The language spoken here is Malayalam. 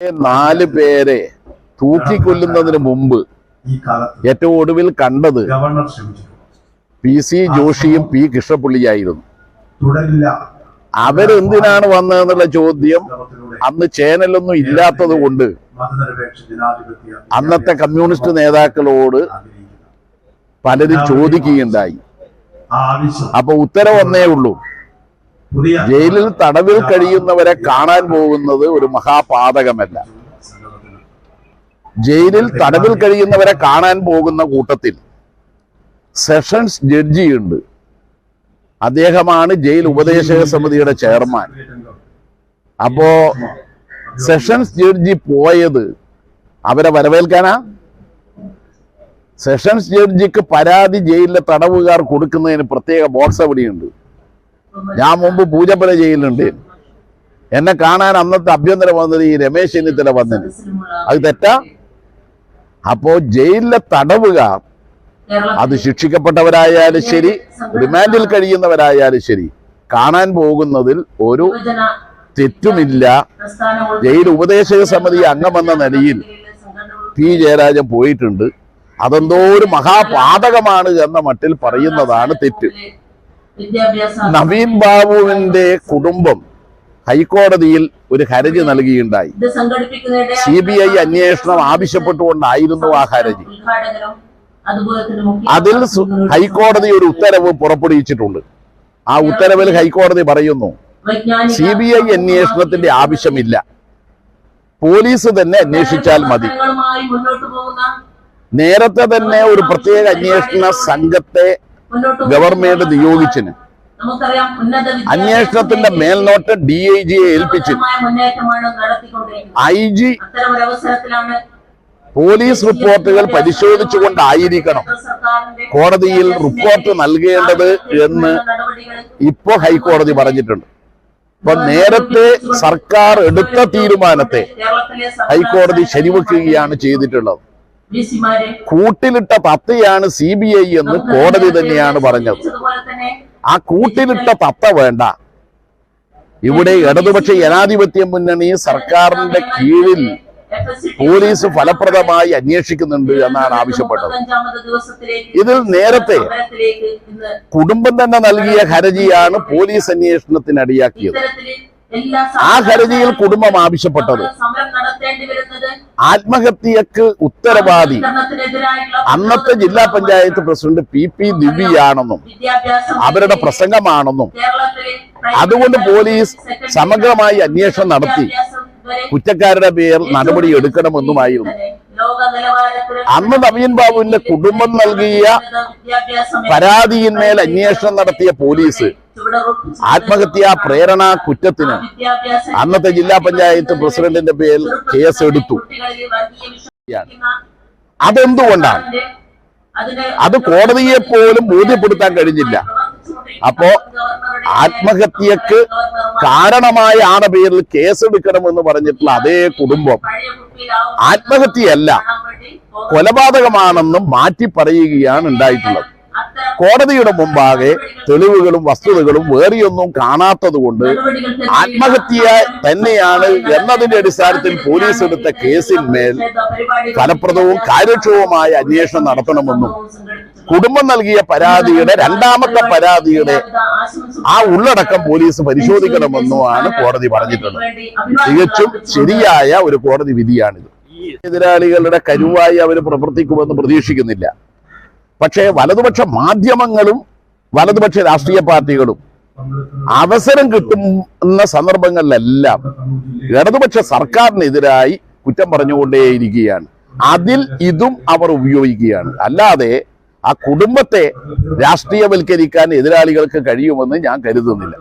നാല് പേരെ തൂക്കിക്കൊല്ലുന്നതിന് മുമ്പ് ഏറ്റവും ഒടുവിൽ കണ്ടത് പി സി ജോഷിയും പി കൃഷ്ണപിള്ളിയായിരുന്നു. തുടരില്ല. അവരെന്തിനാണ് വന്നതെന്നുള്ള ചോദ്യം അന്ന് ചേനലൊന്നും ഇല്ലാത്തത് കൊണ്ട് അന്നത്തെ കമ്മ്യൂണിസ്റ്റ് നേതാക്കളോട് പലരും ചോദിക്കുകയുണ്ടായി. അപ്പൊ ഉത്തരവ് ഒന്നേ ഉള്ളൂ. ജയിലിൽ തടവിൽ കഴിയുന്നവരെ കാണാൻ പോകുന്നത് ഒരു മഹാപാതകമല്ല. ജയിലിൽ തടവിൽ കഴിയുന്നവരെ കാണാൻ പോകുന്ന കൂട്ടത്തിൽ സെഷൻസ് ജഡ്ജിയുണ്ട്. അദ്ദേഹമാണ് ജയിൽ ഉപദേശക സമിതിയുടെ ചെയർമാൻ. അപ്പോ സെഷൻസ് ജഡ്ജി പോയത് അവരെ വരവേൽക്കാനാ? സെഷൻസ് ജഡ്ജിക്ക് പരാതി ജയിലിലെ തടവുകാർ കൊടുക്കുന്നതിന് പ്രത്യേക ബോക്സ് അവിടെയുണ്ട്. ഞാൻ മുമ്പ് പൂജപ്പുര ചെയ്യലുണ്ട്. എന്നെ കാണാൻ അന്നത്തെ അഭ്യന്തരം വന്നത് ഈ രമേശ് ചെന്നിത്തല വന്നത് അത് തെറ്റാ? അപ്പോ ജയിലിലെ തടവുകാർ അത് ശിക്ഷിക്കപ്പെട്ടവരായാലും ശരി റിമാൻഡിൽ കഴിയുന്നവരായാലും ശരി. കാണാൻ പോകുന്നതിൽ ഒരു തെറ്റുമില്ല. ജയിൽ ഉപദേശക സമിതി അംഗമെന്ന നിലയിൽ പി. ജയരാജൻ പോയിട്ടുണ്ട്. അതെന്തോ ഒരു മഹാപാതകമാണ് എന്ന മട്ടിൽ പറയുന്നതാണ് തെറ്റ്. നവീൻ ബാബുവിന്റെ കുടുംബം ഹൈക്കോടതിയിൽ ഒരു ഹരജി നൽകിയുണ്ടായി. സി ബി ഐ അന്വേഷണം ആവശ്യപ്പെട്ടുകൊണ്ടായിരുന്നു ആ ഹരജി. അതിൽ ഹൈക്കോടതി ഒരു ഉത്തരവ് പുറപ്പെടുവിച്ചിട്ടുണ്ട്. ആ ഉത്തരവിൽ ഹൈക്കോടതി പറയുന്നു സി ബി ഐ അന്വേഷണത്തിന്റെ ആവശ്യമില്ല. പോലീസ് തന്നെ അന്വേഷിച്ചാൽ മതി. നേരത്തെ തന്നെ ഒരു പ്രത്യേക അന്വേഷണ സംഘത്തെ ഗവൺമെന്റ് നിയോഗിച്ചിന്. അന്വേഷണത്തിന്റെ മേൽനോട്ട് ഡി ഐ ജിയെ ഏൽപ്പിച്ചു ഐ ജി പോലീസ് റിപ്പോർട്ടുകൾ പരിശോധിച്ചുകൊണ്ടായിരിക്കണം കോടതിയിൽ റിപ്പോർട്ട് നൽകേണ്ടത് എന്ന് ഇപ്പോ ഹൈക്കോടതി പറഞ്ഞിട്ടുണ്ട്. അപ്പൊ നേരത്തെ സർക്കാർ എടുത്ത തീരുമാനത്തെ ഹൈക്കോടതി ശരിവെക്കുകയാണ് ചെയ്തിട്ടുള്ളത്. കൂട്ടിലിട്ട തത്തയാണ് സി ബി ഐ എന്ന് കോടതി തന്നെയാണ് പറഞ്ഞത്. ആ കൂട്ടിലിട്ട തത്ത വേണ്ട. ഇവിടെ ഇടതുപക്ഷ ജനാധിപത്യ മുന്നണി സർക്കാരിന്റെ കീഴിൽ പോലീസ് ഫലപ്രദമായി അന്വേഷിക്കുന്നുണ്ട് എന്നാണ് ആവശ്യപ്പെട്ടത്. ഇതിൽ നേരത്തെ കുടുംബം തന്നെ നൽകിയ ഹർജിയാണ് പോലീസ് അന്വേഷണത്തിന് അടിയാക്കിയത്. ആ ഹർജിയിൽ കുടുംബം ആവശ്യപ്പെട്ടത്. ആത്മഹത്യക്ക് ഉത്തരവാദി. അന്നത്തെ ജില്ലാ പഞ്ചായത്ത് പ്രസിഡന്റ് പി പി ദിവ്യയാണെന്നും അവരുടെ പ്രസംഗമാണെന്നും അതുകൊണ്ട് പോലീസ് സമഗ്രമായി അന്വേഷണം നടത്തി. കുറ്റക്കാരുടെ പേർ നടപടി എടുക്കണമെന്നുമായിരുന്നു. അന്ന് നവീൻ ബാബുവിന്റെ കുടുംബം നൽകിയ പരാതിയിന്മേൽ അന്വേഷണം നടത്തിയ പോലീസ് ആത്മഹത്യാ പ്രേരണ കുറ്റത്തിന് അന്നത്തെ ജില്ലാ പഞ്ചായത്ത് പ്രസിഡന്റിന്റെ പേരിൽ കേസ് എടുത്തു അതെന്തുകൊണ്ടാണ്? അത് കോടതിയെ പോലും ബോധ്യപ്പെടുത്താൻ കഴിഞ്ഞില്ല. അപ്പോ ആത്മഹത്യക്ക് കാരണമായ ആടെ പേരിൽ കേസെടുക്കണമെന്ന് പറഞ്ഞിട്ടുള്ള അതേ കുടുംബം ആത്മഹത്യയല്ല കൊലപാതകമാണെന്നും മാറ്റി പറയുകയാണ് ഉണ്ടായിട്ടുള്ളത്. കോടതിയുടെ മുമ്പാകെ തെളിവുകളും വസ്തുതകളും വേറെയൊന്നും കാണാത്തത് കൊണ്ട് ആത്മഹത്യ തന്നെയാണ് എന്നതിന്റെ അടിസ്ഥാനത്തിൽ പോലീസ് എടുത്ത കേസിന്മേൽ ഫലപ്രദവും കാര്യക്ഷമവുമായ അന്വേഷണം നടത്തണമെന്നും കുടുംബം നൽകിയ പരാതിയുടെ രണ്ടാമത്തെ പരാതിയുടെ ആ ഉള്ളടക്കം പോലീസ് പരിശോധിക്കണമെന്നുമാണ് കോടതി പറഞ്ഞിട്ടുള്ളത്. തികച്ചും ശരിയായ ഒരു കോടതി വിധിയാണിത്. എതിരാളികളുടെ കരുവായി അവർ പ്രവർത്തിക്കുമെന്ന് പ്രതീക്ഷിക്കുന്നില്ല. പക്ഷേ വലതുപക്ഷ മാധ്യമങ്ങളും വലതുപക്ഷ രാഷ്ട്രീയ പാർട്ടികളും അവസരം കിട്ടുന്ന സന്ദർഭങ്ങളിലെല്ലാം ഇടതുപക്ഷ സർക്കാരിനെതിരായി കുറ്റം പറഞ്ഞുകൊണ്ടേയിരിക്കുകയാണ്. അതിൽ ഇതും അവർ ഉപയോഗിക്കുകയാണ്. അല്ലാതെ ആ കുടുംബത്തെ രാഷ്ട്രീയവൽക്കരിക്കാൻ എതിരാളികൾക്ക് കഴിയുമെന്ന് ഞാൻ കരുതുന്നില്ല.